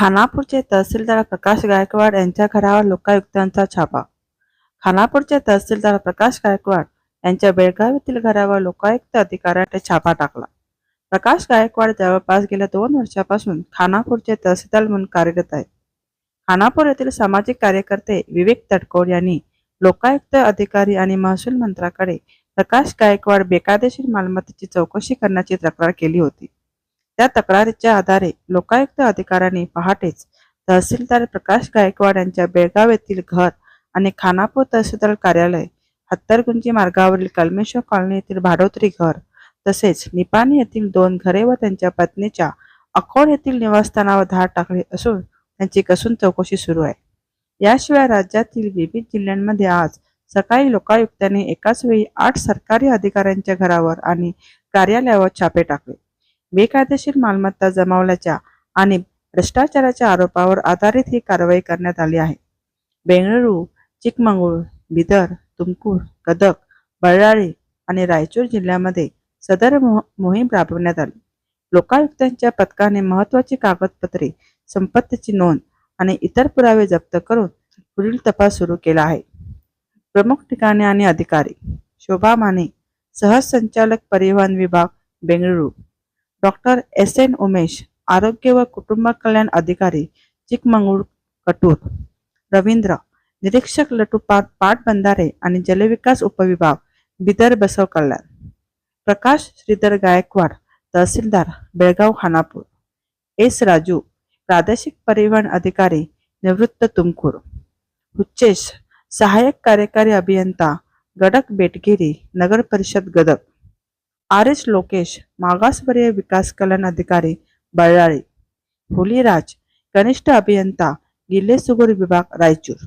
खानापूरचे तहसीलदार प्रकाश गायकवाड यांच्या घरावर लोकायुक्तांचा छापा. खानापूरचे तहसीलदार प्रकाश गायकवाड यांच्या बेळगाव येथील घरावर लोकायुक्त अधिकाऱ्याने छापा टाकला. प्रकाश गायकवाड जवळपास गेल्या दोन वर्षापासून खानापूरचे तहसीलदार म्हणून कार्यरत आहेत. खानापूर येथील सामाजिक कार्यकर्ते विवेक तटकोड यांनी लोकायुक्त अधिकारी आणि महसूल मंत्र्याकडे प्रकाश गायकवाड बेकायदेशीर मालमत्तेची चौकशी करण्याची तक्रार केली होती. त्या तक्रारीच्या आधारे लोकायुक्त अधिकाऱ्यांनी पहाटेच तहसीलदार प्रकाश गायकवाड यांच्या बेळगाव येथील घर आणि खानापूर तहसीलदार कार्यालय हत्तरगुंजी मार्गावरील कलमेश्वर कॉलनी येथील भाडोत्री घर तसेच निपाणी येथील दोन घरे व त्यांच्या पत्नीच्या अकोड येथील निवासस्थानावर धाड टाकली असून त्यांची कसून चौकशी सुरू आहे. याशिवाय राज्यातील विविध जिल्ह्यांमध्ये आज सकाळी लोकायुक्तांनी एकाच वेळी आठ सरकारी अधिकाऱ्यांच्या घरावर आणि कार्यालयावर छापे टाकले. बेकायदेशीर मालमत्ता जमावल्याच्या आणि भ्रष्टाचाराच्या आरोपावर आधारित ही कारवाई करण्यात आली आहे. बेंगळुरू चिकमंगळूर बिदर तुमकूर कदक बळ्ळारी आणि रायचूर जिल्ह्यामध्ये सदर मोहीम राबवण्यात आली. लोकायुक्तांच्या पथकाने महत्वाची कागदपत्रे संपत्तीची नोंद आणि इतर पुरावे जप्त करून पुढील तपास सुरू केला आहे. प्रमुख ठिकाणे आणि अधिकारी. शोभा माने सहसंचालक परिवहन विभाग Bengaluru. Doctor S N Umesh आरोग्य व कुटुंब कल्याण अधिकारी चिकमंगळूर कटूर रवींद्र निरीक्षक लटुपाट पाटबंधारे आणि जलविकास उपविभाग बिदर बसव कल्याण. प्रकाश श्रीधर गायकवाड तहसीलदार बेळगाव खानापूर. एस राजू प्रादेशिक परिवहन अधिकारी निवृत्त तुमकूर. हुच्चेश सहाय्यक कार्यकारी अभियंता गडक बेटगिरी नगर परिषद गदक आर एस लोकेश मागासवर्य विकास कल्याण अधिकारी बळ्ळारी होलीराज कनिष्ठ अभियंता गिल्ले सुगूर विभाग रायचूर.